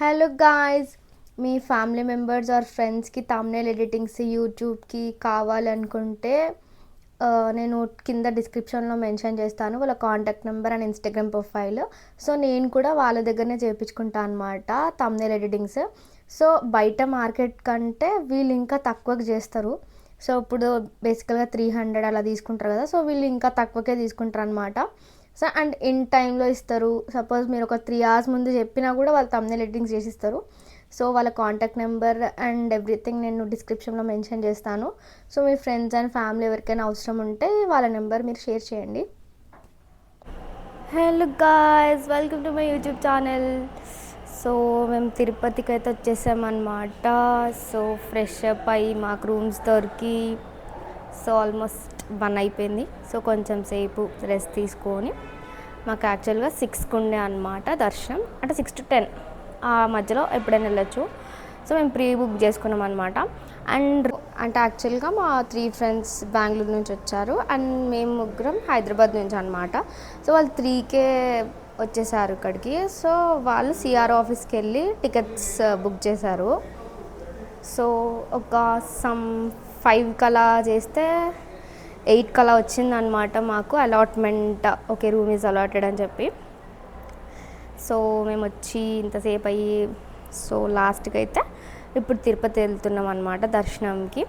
Hello guys మీ family members or ఫ్రెండ్స్కి thumbnail editings యూట్యూబ్కి కావాలనుకుంటే నేను కింద డిస్క్రిప్షన్లో మెన్షన్ చేస్తాను. వాళ్ళ contact number and Instagram profile so నేను కూడా వాళ్ళ దగ్గరనే చేయించుకుంటాను అనమాట తమ్నేల్ ఎడిటింగ్స్ సో బయట మార్కెట్ కంటే వీళ్ళు ఇంకా తక్కువకి చేస్తారు. సో ఇప్పుడు బేసికల్గా త్రీ హండ్రెడ్ అలా తీసుకుంటారు కదా సో వీళ్ళు ఇంకా తక్కువకే తీసుకుంటారు అనమాట సో అండ్ ఇన్ టైంలో ఇస్తారు. సపోజ్ మీరు ఒక త్రీ అవర్స్ ముందు చెప్పినా కూడా వాళ్ళు తమ్నేల్ ఎడిటింగ్స్ చేసి ఇస్తారు సో వాళ్ళ కాంటాక్ట్ నెంబర్ అండ్ ఎవ్రీథింగ్ నేను డిస్క్రిప్షన్లో మెన్షన్ చేస్తాను. సో మీ ఫ్రెండ్స్ అండ్ ఫ్యామిలీ ఎవరికైనా అవసరం ఉంటే వాళ్ళ నెంబర్ మీరు షేర్ చేయండి. Hello guys welcome to my YouTube channel so మేము తిరుపతికి అయితే వచ్చేసామన్నమాట. సో ఫ్రెష్ అప్ అయ్యి మాకు రూమ్స్ దొరికి సో ఆల్మోస్ట్ వన్ అయిపోయింది. సో కొంచెం సేపు రెస్ట్ తీసుకొని మాకు యాక్చువల్గా సిక్స్కి ఉండే అనమాట దర్శనం. అంటే సిక్స్ టు టెన్ ఆ మధ్యలో ఎప్పుడైనా వెళ్ళొచ్చు. సో మేము ప్రీ బుక్ చేసుకున్నాం అనమాట అండ్ అంటే యాక్చువల్గా మా త్రీ ఫ్రెండ్స్ బెంగళూరు నుంచి వచ్చారు. అండ్ మేము ముగ్గురం హైదరాబాద్ నుంచి అనమాట సో వాళ్ళు త్రీకే వచ్చేసారు ఇక్కడికి. సో వాళ్ళు సిఆర్ ఆఫీస్కి వెళ్ళి టికెట్స్ బుక్ చేశారు. సో ఒక సమ్ ఫైవ్ కలా చేస్తే ఎయిట్ కలా వచ్చిందనమాట మాకు. Allotment okay room is allotted అని చెప్పి. సో మేము వచ్చి ఇంతసేపు అయ్యి సో లాస్ట్కి అయితే ఇప్పుడు తిరుపతి వెళ్తున్నాం అనమాట దర్శనంకి.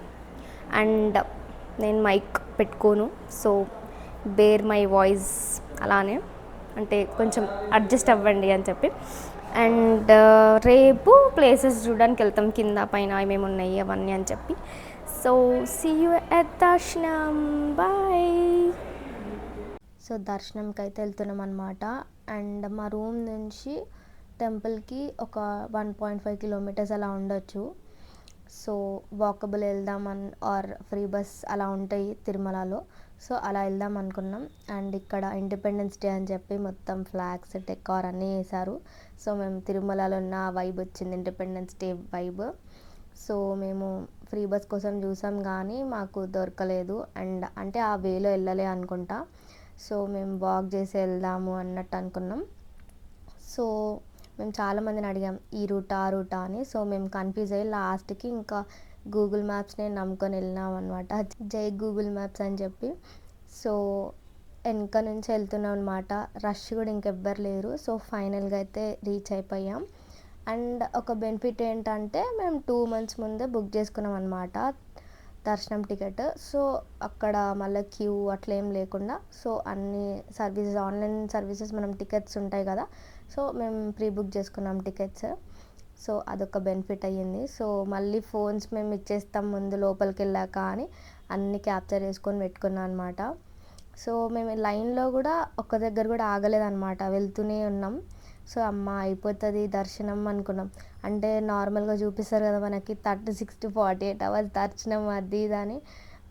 అండ్ నేను మైక్ పెట్టుకోను. సో బేర్ మై వాయిస్ అలానే. అంటే కొంచెం అడ్జస్ట్ అవ్వండి అని చెప్పి. అండ్ రేపు ప్లేసెస్ చూడడానికి వెళ్తాం. కింద పైన ఏమేమి ఉన్నాయి అవన్నీ అని చెప్పి. సో సీ యూ ఎట్ దర్శనం బాయ్ సో దర్శనంకి అయితే వెళ్తున్నాం అనమాట అండ్ మా రూమ్ నుంచి టెంపుల్కి ఒక వన్ పాయింట్ ఫైవ్ కిలోమీటర్స్ అలా ఉండొచ్చు. సో వాకబుల్ వెళ్దామని ఆర్ ఫ్రీ బస్ అలా ఉంటాయి తిరుమలలో. సో అలా వెళ్దాం అనుకున్నాం. అండ్ ఇక్కడ ఇండిపెండెన్స్ డే అని చెప్పి మొత్తం ఫ్లాగ్స్ డెకార్ అన్నీ వేశారు. సో మేము తిరుమలలో ఉన్న వైబ్ వచ్చింది ఇండిపెండెన్స్ డే వైబ్ సో మేము ఫ్రీ బస్ కోసం చూసాం కానీ మాకు దొరకలేదు. అండ్ అంటే ఆ వేలో వెళ్ళలే అనుకుంటా. సో మేము వాక్ చేసి వెళ్దాము అన్నట్టు అనుకున్నాం. సో మేము చాలామందిని అడిగాం ఈ రూట్ ఆ రూటా అని. సో మేము కన్ఫ్యూజ్ అయ్యి లాస్ట్కి ఇంకా గూగుల్ మ్యాప్స్ని నమ్ముకొని వెళ్ళినాం అనమాట జై గూగుల్ మ్యాప్స్ అని చెప్పి. సో వెనక నుంచి వెళ్తున్నాం అనమాట రష్ కూడా ఇంకెవ్వరు లేరు. సో ఫైనల్గా అయితే రీచ్ అయిపోయాం. అండ్ ఒక బెనిఫిట్ ఏంటంటే మేము టూ మంత్స్ ముందే బుక్ చేసుకున్నాం అనమాట దర్శనం టికెట్. సో అక్కడ మళ్ళీ క్యూ అట్లా ఏం లేకుండా సో అన్ని సర్వీసెస్ ఆన్లైన్ సర్వీసెస్ మనం టికెట్స్ ఉంటాయి కదా సో మేము ప్రీ బుక్ చేసుకున్నాం టికెట్స్. సో అదొక బెనిఫిట్ అయ్యింది. సో మళ్ళీ ఫోన్స్ మేము ఇచ్చేస్తాం ముందు లోపలికి వెళ్ళాక అని అన్ని క్యాప్చర్ చేసుకొని పెట్టుకున్నాం అనమాట సో మేము లైన్లో కూడా ఒక్క దగ్గర కూడా ఆగలేదన్నమాట. వెళ్తూనే ఉన్నాం. సో అమ్మ అయిపోతుంది దర్శనం అనుకున్నాం. అంటే నార్మల్గా చూపిస్తారు కదా మనకి thirty six to forty eight hours దర్శనం అది ఇది అని.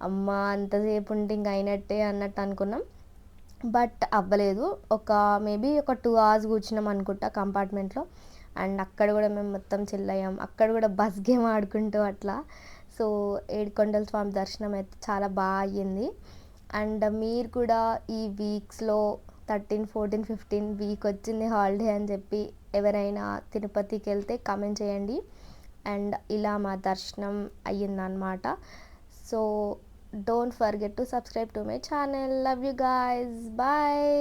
అమ్మ అంతసేపు ఉంటే ఇంక అయినట్టే అన్నట్టు అనుకున్నాం. బట్ అవ్వలేదు. ఒక మేబీ ఒక టూ అవర్స్ కూర్చున్నాం అనుకుంటా కంపార్ట్మెంట్లో. అండ్ అక్కడ కూడా మేము మొత్తం చిల్లయ్యాం అక్కడ కూడా బస్ గేమ్ ఆడుకుంటూ అట్లా. సో ఏడుకొండల స్వామి దర్శనం అయితే చాలా బాగా అయ్యింది. అండ్ మీరు కూడా ఈ వీక్స్లో థర్టీన్ ఫోర్టీన్ ఫిఫ్టీన్ వీక్ వచ్చింది హాలిడే అని చెప్పి ఎవరైనా తిరుపతికి వెళ్తే కామెంట్ చేయండి. అండ్ ఇలా మా దర్శనం అయ్యిందనమాట so don't forget to subscribe to my channel love you guys bye